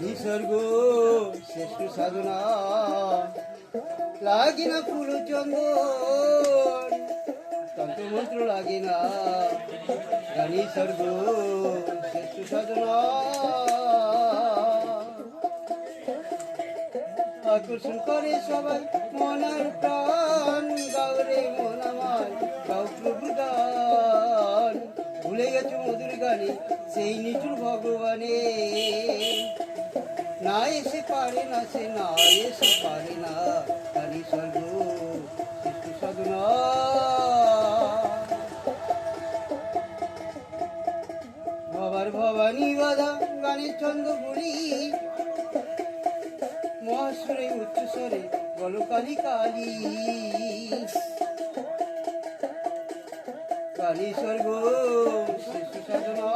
নিসর্গ শ্রেষ্ঠ সাধনা। লাগে না ফুল চন্দন তন্ত্রমন্ত্র লাগে না গানি স্বর্গ শ্রেষ্ঠ সাধনা। আকর্ষণ করে সবাই মনার প্রাণ, গাওরে মন আমার গাও প্রভু ভুলে গেছো মধুর গানে, সেই নিচুর ভগবানে। না এসে পারে না, সে না এসে পারে না। গানি স্বর্গ শ্রেষ্ঠ সাধনা ভবার ভবানী বাধা, গানের ছন্দ বলি। মহাস্বরে উচ্চস্বরে বলো কালী কালী। কালী স্বর্গ শ্রেষ্ঠ সাধনা